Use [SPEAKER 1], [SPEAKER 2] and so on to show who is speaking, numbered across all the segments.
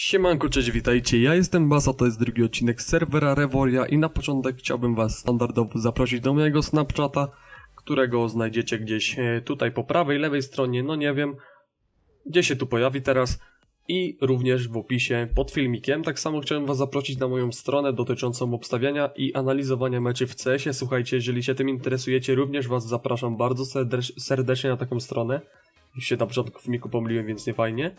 [SPEAKER 1] Siemanko, cześć, witajcie, ja jestem Basa, to jest drugi odcinek serwera Revoria i na początek chciałbym was standardowo zaprosić do mojego Snapchata, którego znajdziecie gdzieś e, tutaj po prawej, lewej stronie, no nie wiem, gdzie się tu pojawi teraz i również w opisie pod filmikiem. Tak samo chciałem was zaprosić na moją stronę dotyczącą obstawiania i analizowania meczy w CS-ie. Słuchajcie, jeżeli się tym interesujecie, również was zapraszam bardzo serdecz- serdecznie na taką stronę. Już się na początku filmiku pomyliłem, więc nie fajnie.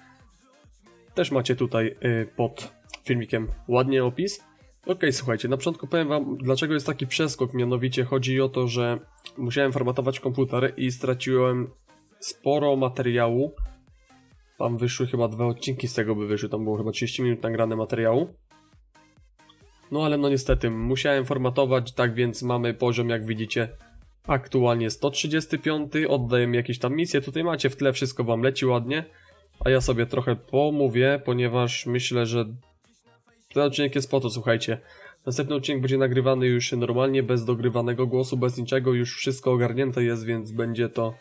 [SPEAKER 1] Też macie tutaj y, pod filmikiem ładnie opis. Ok, słuchajcie, na początku powiem wam, dlaczego jest taki przeskok, mianowicie chodzi o to, że musiałem formatować komputer i straciłem sporo materiału. Tam wyszły chyba dwa odcinki z tego by wyszły, tam było chyba 30 minut nagrane materiału. No ale no niestety, musiałem formatować, tak więc mamy poziom, jak widzicie, aktualnie 135, oddaję jakieś tam misje, tutaj macie w tle, wszystko wam leci ładnie. A ja sobie trochę pomówię, ponieważ myślę, że ten odcinek jest po to, słuchajcie. Następny odcinek będzie nagrywany już normalnie, bez dogrywanego głosu, bez niczego, już wszystko ogarnięte jest, więc będzie to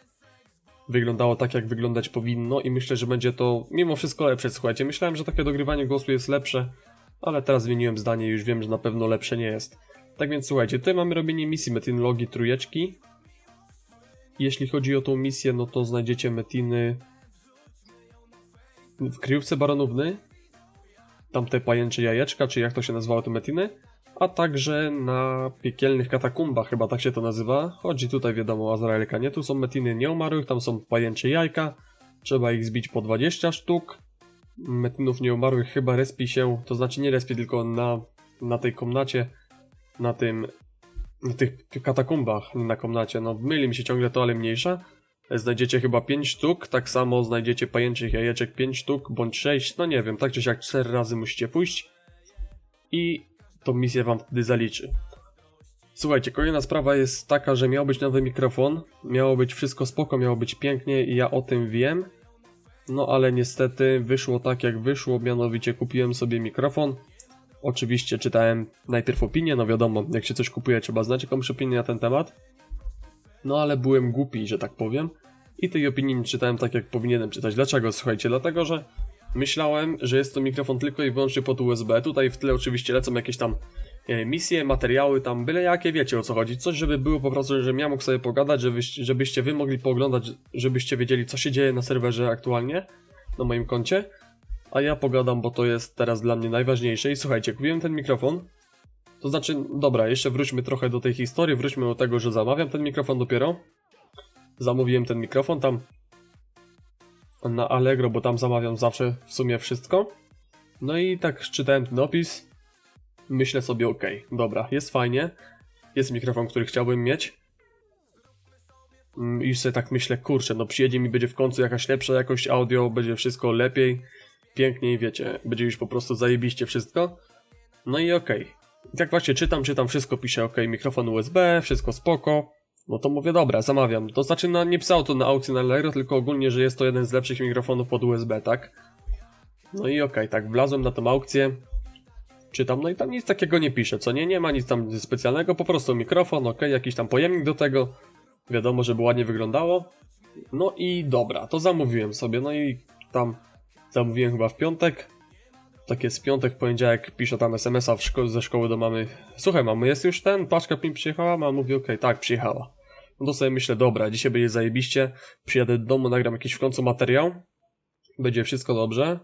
[SPEAKER 1] wyglądało tak, jak wyglądać powinno i myślę, że będzie to mimo wszystko lepsze, słuchajcie. Myślałem, że takie dogrywanie głosu jest lepsze, ale teraz zmieniłem zdanie i już wiem, że na pewno lepsze nie jest. Tak więc słuchajcie, tutaj mamy robienie misji Metinlogi trójeczki. Jeśli chodzi o tą misję, no to znajdziecie Metiny w kryjówce baronówny, tamte pajęcze jajeczka, czy jak to się nazywało te metiny, a także na piekielnych katakumbach, chyba tak się to nazywa. Chodzi tutaj wiadomo o Azraelka, nie? Tu są metiny nieumarłych, tam są pajęcze jajka, trzeba ich zbić po 20 sztuk. Metynów nieumarłych chyba respi się, to znaczy nie respi, tylko na, na tej komnacie, na tym, na tych katakumbach, nie na komnacie, no myli mi się ciągle to, ale mniejsza. Znajdziecie chyba 5 sztuk, tak samo znajdziecie pajęczych jajeczek 5 sztuk, bądź 6, no nie wiem, tak czy siak 4 razy musicie pójść i tą misję wam wtedy zaliczy. Słuchajcie, kolejna sprawa jest taka, że miał być nowy mikrofon, miało być wszystko spoko, miało być pięknie i ja o tym wiem, no ale niestety wyszło tak jak wyszło, mianowicie kupiłem sobie mikrofon, oczywiście czytałem najpierw opinię, no wiadomo, jak się coś kupuje trzeba znać jakąś opinię na ten temat, no ale byłem głupi, że tak powiem. I tej opinii nie czytałem tak, jak powinienem czytać. Dlaczego? Słuchajcie, dlatego, że myślałem, że jest to mikrofon tylko i wyłącznie pod USB. Tutaj w tle oczywiście lecą jakieś tam e, misje, materiały, tam byle jakie, wiecie o co chodzi. Coś, żeby było po prostu, żebym ja mógł sobie pogadać, żebyście, wy mogli pooglądać, żebyście wiedzieli, co się dzieje na serwerze aktualnie, na moim koncie. A ja pogadam, bo to jest teraz dla mnie najważniejsze. I słuchajcie, kupiłem ten mikrofon. To znaczy, dobra, jeszcze wróćmy trochę do tej historii, wróćmy do tego, że zamawiam ten mikrofon dopiero. Zamówiłem ten mikrofon tam na Allegro, bo tam zamawiam zawsze w sumie wszystko. No i tak czytałem ten opis. Myślę sobie, ok, dobra, jest fajnie. Jest mikrofon, który chciałbym mieć. Mm, I sobie tak myślę, kurczę, no przyjedzie mi, będzie w końcu jakaś lepsza jakość audio, będzie wszystko lepiej, piękniej, wiecie, będzie już po prostu zajebiście wszystko. No i okej. I tak właśnie czytam, czytam, wszystko pisze ok, mikrofon USB, wszystko spoko. No to mówię, dobra, zamawiam. To znaczy, no, nie pisało to na aukcji na Allegro, tylko ogólnie, że jest to jeden z lepszych mikrofonów pod USB, tak? No i okej, tak, wlazłem na tą aukcję, czytam, no i tam nic takiego nie pisze, co nie, nie ma nic tam specjalnego, po prostu mikrofon, ok, jakiś tam pojemnik do tego, wiadomo, żeby ładnie wyglądało. No i dobra, to zamówiłem sobie, no i tam zamówiłem chyba w piątek, tak jest piątek, poniedziałek piszę tam SMS-a szko- ze szkoły do mamy. Słuchaj, mamy, jest już ten, paczka mi przyjechała? Mama mówi, okej, tak, przyjechała. No to sobie myślę, dobra, dzisiaj będzie zajebiście, przyjadę do domu, nagram jakiś w końcu materiał, będzie wszystko dobrze.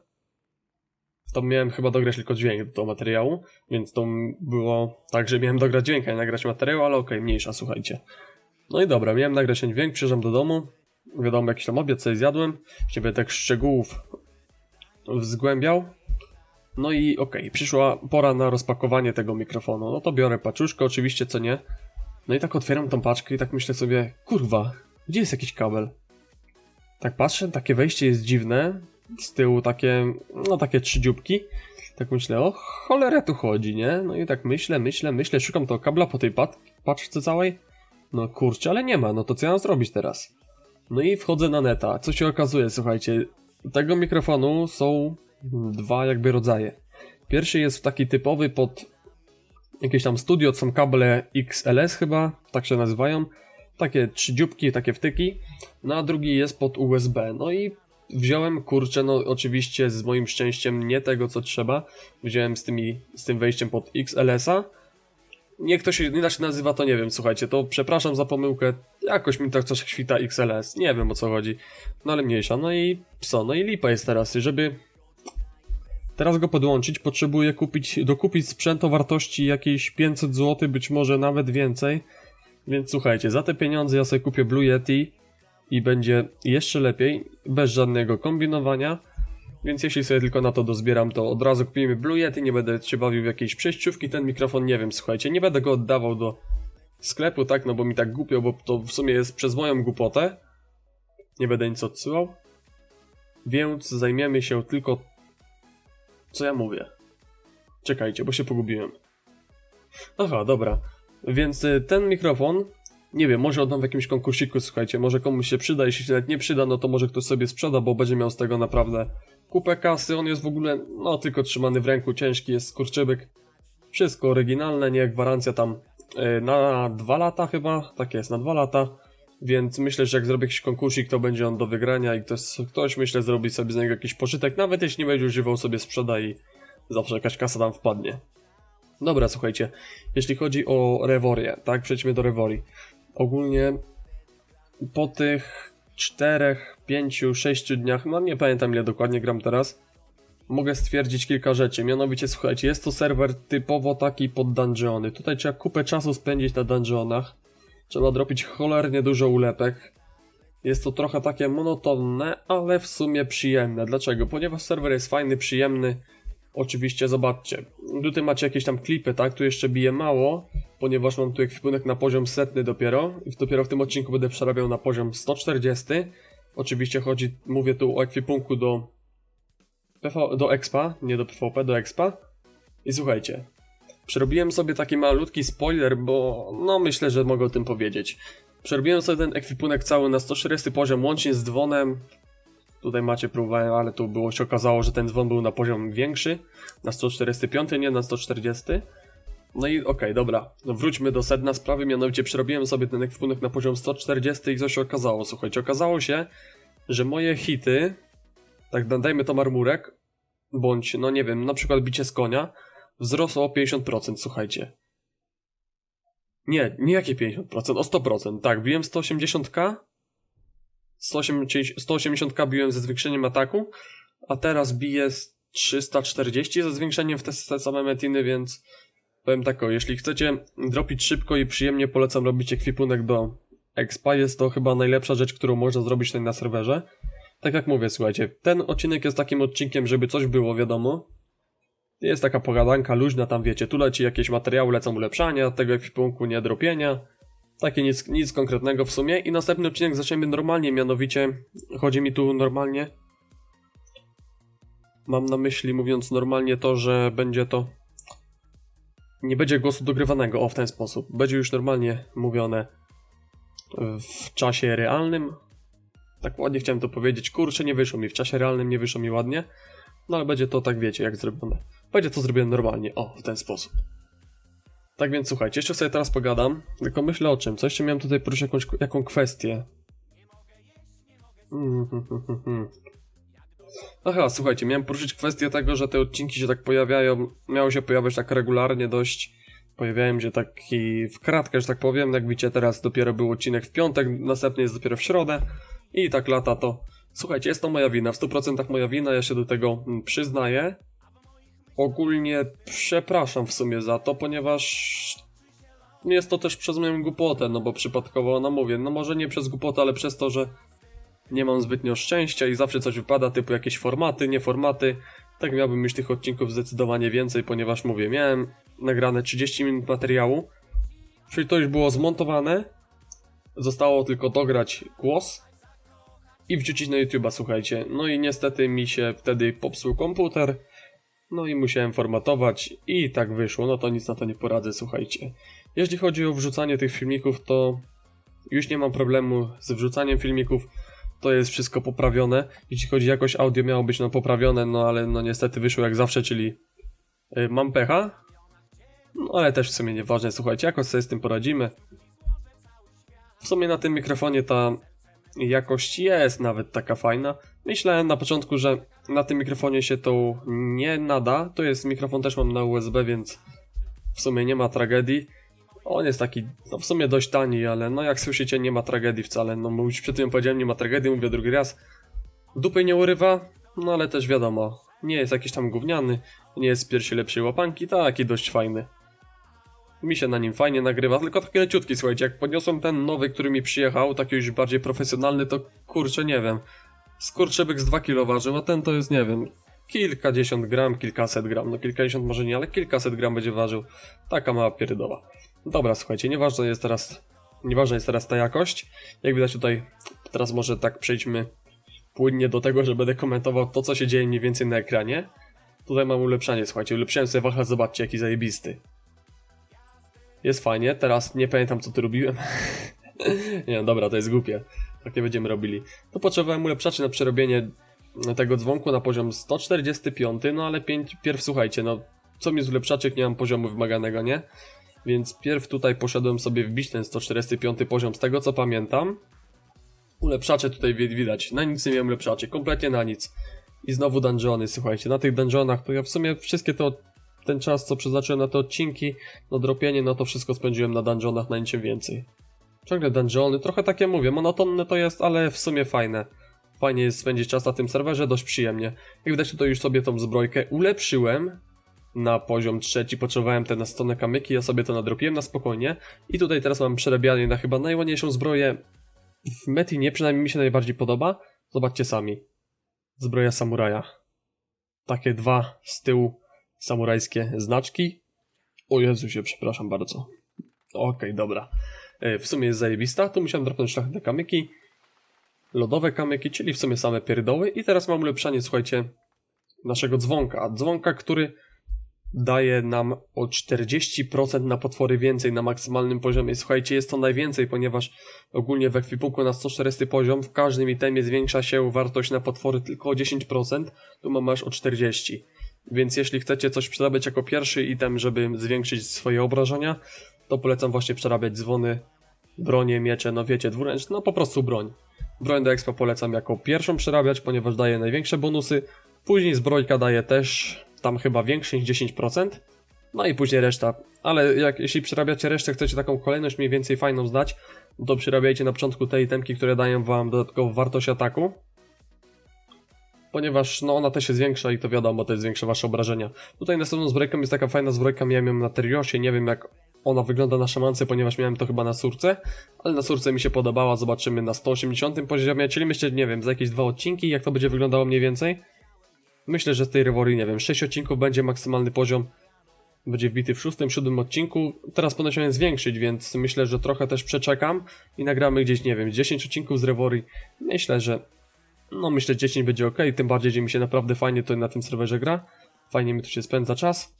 [SPEAKER 1] Tam miałem chyba dograć tylko dźwięk do tego materiału, więc to było tak, że miałem dograć dźwięk, a nie nagrać materiał, ale okej, mniejsza, słuchajcie. No i dobra, miałem nagrać ten dźwięk, przyjeżdżam do domu, wiadomo, jakiś tam obiad sobie zjadłem, będę tak szczegółów zgłębiał, no i okej, okay, przyszła pora na rozpakowanie tego mikrofonu. No to biorę paczuszkę, oczywiście, co nie. No i tak otwieram tą paczkę i tak myślę sobie, kurwa, gdzie jest jakiś kabel? Tak patrzę, takie wejście jest dziwne. Z tyłu takie, no takie trzy dzióbki. Tak myślę, o cholerę tu chodzi, nie? No i tak myślę, myślę, myślę, szukam tego kabla po tej paczce całej. No kurczę, ale nie ma, no to co ja mam zrobić teraz? No i wchodzę na neta. Co się okazuje, słuchajcie, tego mikrofonu są dwa jakby rodzaje. Pierwszy jest taki typowy pod jakieś tam studio, są kable XLS chyba, tak się nazywają. Takie trzy dzióbki, takie wtyki. No a drugi jest pod USB. No i wziąłem, kurczę, no oczywiście z moim szczęściem nie tego co trzeba. Wziąłem z, tymi, z tym wejściem pod XLS-a. Niech to się inaczej nazywa, to nie wiem, słuchajcie, to przepraszam za pomyłkę, jakoś mi tak coś świta XLS, nie wiem o co chodzi, no ale mniejsza, no i co, no i lipa jest teraz, żeby teraz go podłączyć, potrzebuję kupić, dokupić sprzęt o wartości jakieś 500 zł, być może nawet więcej, więc słuchajcie, za te pieniądze ja sobie kupię Blue Yeti i będzie jeszcze lepiej, bez żadnego kombinowania. Więc jeśli sobie tylko na to dozbieram, to od razu kupimy Blue Yeti, nie będę się bawił w jakieś przejściówki, ten mikrofon, nie wiem, słuchajcie, nie będę go oddawał do sklepu, tak, no bo mi tak głupio, bo to w sumie jest przez moją głupotę. Nie będę nic odsyłał. Więc zajmiemy się tylko... Co ja mówię? Czekajcie, bo się pogubiłem. Aha, dobra. Więc y, ten mikrofon, nie wiem, może oddam w jakimś konkursiku, słuchajcie, może komuś się przyda, jeśli się nawet nie przyda, no to może ktoś sobie sprzeda, bo będzie miał z tego naprawdę kupę kasy, on jest w ogóle, no tylko trzymany w ręku, ciężki jest skurczybyk. Wszystko oryginalne, nie, gwarancja tam y, na dwa lata chyba, tak jest, na dwa lata. Więc myślę, że jak zrobię jakiś konkursik, to będzie on do wygrania i ktoś, ktoś myślę, zrobi sobie z niego jakiś pożytek, nawet jeśli nie będzie używał, sobie sprzeda i zawsze jakaś kasa tam wpadnie. Dobra, słuchajcie, jeśli chodzi o Reworię, tak, przejdźmy do Reworii. Ogólnie po tych 4, 5, 6 dniach, no nie pamiętam ile dokładnie gram teraz, mogę stwierdzić kilka rzeczy. Mianowicie, słuchajcie, jest to serwer typowo taki pod dungeony. Tutaj trzeba kupę czasu spędzić na dungeonach. Trzeba dropić cholernie dużo ulepek. Jest to trochę takie monotonne, ale w sumie przyjemne. Dlaczego? Ponieważ serwer jest fajny, przyjemny. Oczywiście, zobaczcie. Tutaj macie jakieś tam klipy, tak? Tu jeszcze bije mało, ponieważ mam tu ekwipunek na poziom setny dopiero. I dopiero w tym odcinku będę przerabiał na poziom 140. Oczywiście chodzi, mówię tu o ekwipunku do PV, do expa, nie do PvP, do expa. I słuchajcie, przerobiłem sobie taki malutki spoiler, bo no myślę, że mogę o tym powiedzieć. Przerobiłem sobie ten ekwipunek cały na 140 poziom, łącznie z dzwonem. Tutaj macie próbę, ale tu było się okazało, że ten dzwon był na poziom większy, na 145, nie na 140. No i okej, okay, dobra, no wróćmy do sedna sprawy, mianowicie przerobiłem sobie ten ekwipunek na poziom 140 i co się okazało? Słuchajcie, okazało się, że moje hity, tak dajmy to marmurek, bądź, no nie wiem, na przykład bicie z konia, wzrosło o 50%, słuchajcie. Nie, nie jakie 50%, o 100%, tak, biłem 180k, 180k biłem ze zwiększeniem ataku, a teraz biję 340 ze zwiększeniem w te, te same metiny, więc powiem tak o, jeśli chcecie dropić szybko i przyjemnie polecam robić ekwipunek do expa, jest to chyba najlepsza rzecz, którą można zrobić tutaj na serwerze. Tak jak mówię, słuchajcie, ten odcinek jest takim odcinkiem, żeby coś było, wiadomo. Jest taka pogadanka luźna, tam wiecie, tu leci jakieś materiały, lecą ulepszania tego ekwipunku, nie dropienia. Takie nic, nic konkretnego w sumie. I następny odcinek zaczniemy normalnie, mianowicie chodzi mi tu normalnie. Mam na myśli, mówiąc normalnie, to, że będzie to. Nie będzie głosu dogrywanego, o w ten sposób. Będzie już normalnie mówione w czasie realnym. Tak ładnie chciałem to powiedzieć. Kurczę, nie wyszło mi w czasie realnym, nie wyszło mi ładnie. No ale będzie to tak, wiecie, jak zrobione. Będzie to zrobione normalnie, o, w ten sposób. Tak więc słuchajcie, jeszcze sobie teraz pogadam, tylko myślę o czym. Co jeszcze miałem tutaj poruszyć jakąś, jaką kwestię? Hmm, hmm, hmm, hmm. Aha, słuchajcie, miałem poruszyć kwestię tego, że te odcinki się tak pojawiają, miały się pojawiać tak regularnie dość. Pojawiają się taki w kratkę, że tak powiem. Jak widzicie, teraz dopiero był odcinek w piątek, następny jest dopiero w środę. I tak lata to. Słuchajcie, jest to moja wina, w 100% moja wina, ja się do tego przyznaję. Ogólnie przepraszam w sumie za to, ponieważ jest to też przez moją głupotę, no bo przypadkowo, no mówię, no może nie przez głupotę, ale przez to, że nie mam zbytnio szczęścia i zawsze coś wypada, typu jakieś formaty, nie formaty. Tak miałbym już tych odcinków zdecydowanie więcej, ponieważ mówię, miałem nagrane 30 minut materiału, czyli to już było zmontowane, zostało tylko dograć głos i wrzucić na YouTube'a, słuchajcie. No i niestety mi się wtedy popsuł komputer, no i musiałem formatować i tak wyszło, no to nic na to nie poradzę, słuchajcie. Jeśli chodzi o wrzucanie tych filmików, to już nie mam problemu z wrzucaniem filmików, to jest wszystko poprawione. Jeśli chodzi o jakość audio, miało być no poprawione, no ale no niestety wyszło jak zawsze, czyli yy, mam pecha. No ale też w sumie nieważne, słuchajcie, jakoś sobie z tym poradzimy. W sumie na tym mikrofonie ta jakość jest nawet taka fajna. Myślałem na początku, że na tym mikrofonie się to nie nada. To jest mikrofon też mam na USB, więc w sumie nie ma tragedii. On jest taki, no w sumie dość tani, ale no jak słyszycie nie ma tragedii wcale. No już przed tym powiedziałem, nie ma tragedii, mówię drugi raz. Dupy nie urywa, no ale też wiadomo, nie jest jakiś tam gówniany, nie jest z pierwszej lepszej łapanki, taki dość fajny. Mi się na nim fajnie nagrywa, tylko taki leciutki, słuchajcie, jak podniosłem ten nowy, który mi przyjechał, taki już bardziej profesjonalny, to kurczę, nie wiem. Skurczybyk z 2 kg ważył, a ten to jest, nie wiem, kilkadziesiąt gram, kilkaset gram, no kilkadziesiąt może nie, ale kilkaset gram będzie ważył. Taka mała pierdoła. Dobra, słuchajcie, nieważne jest teraz, nieważna jest teraz ta jakość. Jak widać tutaj, teraz może tak przejdźmy płynnie do tego, że będę komentował to, co się dzieje mniej więcej na ekranie. Tutaj mam ulepszanie, słuchajcie, ulepszyłem sobie wachlarz, zobaczcie jaki zajebisty. Jest fajnie, teraz nie pamiętam co tu robiłem. nie, dobra, to jest głupie. Tak nie będziemy robili. To potrzebowałem ulepszaczy na przerobienie tego dzwonku na poziom 145, no ale pięć, pierw słuchajcie, no co mi z ulepszaczek nie mam poziomu wymaganego, nie? Więc pierw tutaj poszedłem sobie wbić ten 145 poziom z tego co pamiętam. Ulepszacze tutaj wi- widać, na nic nie miałem ulepszaczy, kompletnie na nic. I znowu dungeony, słuchajcie, na tych dungeonach to ja w sumie wszystkie to, ten czas co przeznaczyłem na te odcinki, no dropienie, no to wszystko spędziłem na dungeonach, na niczym więcej. Ciągle dungeony, trochę takie mówię, monotonne to jest, ale w sumie fajne. Fajnie jest spędzić czas na tym serwerze, dość przyjemnie. Jak widać tutaj już sobie tą zbrojkę ulepszyłem na poziom trzeci, potrzebowałem te nastone kamyki, ja sobie to nadropiłem na spokojnie. I tutaj teraz mam przerabianie na chyba najładniejszą zbroję w Metinie, przynajmniej mi się najbardziej podoba. Zobaczcie sami. Zbroja samuraja. Takie dwa z tyłu samurajskie znaczki. O Jezusie, przepraszam bardzo. Okej, dobra. E, W sumie jest zajebista, tu musiałem dropnąć szlachetne kamyki. Lodowe kamyki, czyli w sumie same pierdoły. I teraz mam ulepszanie, słuchajcie, naszego dzwonka. Dzwonka, który daje nam o 40% na potwory więcej na maksymalnym poziomie. Słuchajcie, jest to najwięcej, ponieważ ogólnie w ekwipunku na 140 poziom w każdym itemie zwiększa się wartość na potwory tylko o 10%, tu mamy aż o 40%. Więc jeśli chcecie coś przerabiać jako pierwszy item, żeby zwiększyć swoje obrażenia, to polecam właśnie przerabiać dzwony, bronie, miecze, no wiecie, dwuręczne, no po prostu broń. Broń do expa polecam jako pierwszą przerabiać, ponieważ daje największe bonusy. Później zbrojka daje też tam chyba większe niż 10%. No i później reszta. Ale jak, jeśli przerabiacie resztę, chcecie taką kolejność mniej więcej fajną znać, to przerabiajcie na początku te itemki, które dają wam dodatkową wartość ataku. Ponieważ no ona też się zwiększa i to wiadomo, to zwiększa wasze obrażenia. Tutaj następną zbrojką jest taka fajna zbrojka, miałem ją na Teriosie, nie wiem jak ona wygląda na szamance, ponieważ miałem to chyba na surce, ale na surce mi się podobała, zobaczymy na 180 poziomie, czyli myślę, nie wiem, za jakieś dwa odcinki, jak to będzie wyglądało mniej więcej. Myślę, że z tej rewory, nie wiem, 6 odcinków będzie maksymalny poziom. Będzie wbity w szóstym, siódmym odcinku. Teraz ponoć miałem zwiększyć, więc myślę, że trochę też przeczekam i nagramy gdzieś, nie wiem, 10 odcinków z rewory. Myślę, że no myślę, 10 będzie ok, tym bardziej, że mi się naprawdę fajnie to na tym serwerze gra. Fajnie mi tu się spędza czas.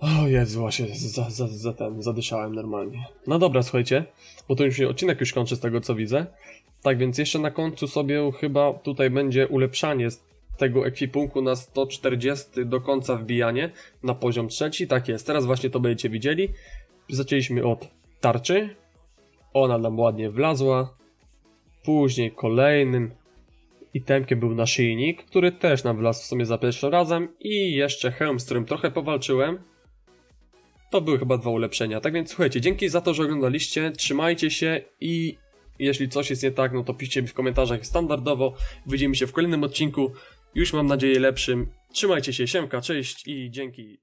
[SPEAKER 1] O Jezu, właśnie za, za, za ten, zadyszałem normalnie. No dobra, słuchajcie, bo to już się odcinek już kończy z tego co widzę. Tak więc jeszcze na końcu sobie chyba tutaj będzie ulepszanie tego ekwipunku na 140 do końca wbijanie na poziom trzeci. Tak jest, teraz właśnie to będziecie widzieli. Zaczęliśmy od tarczy. Ona nam ładnie wlazła. Później kolejnym itemkiem był naszyjnik, który też nam wlazł w sumie za pierwszym razem. I jeszcze hełm, z którym trochę powalczyłem. To były chyba dwa ulepszenia. Tak więc słuchajcie, dzięki za to, że oglądaliście. Trzymajcie się i jeśli coś jest nie tak, no to piszcie mi w komentarzach standardowo. Widzimy się w kolejnym odcinku. Już mam nadzieję lepszym. Trzymajcie się, siemka, cześć i dzięki.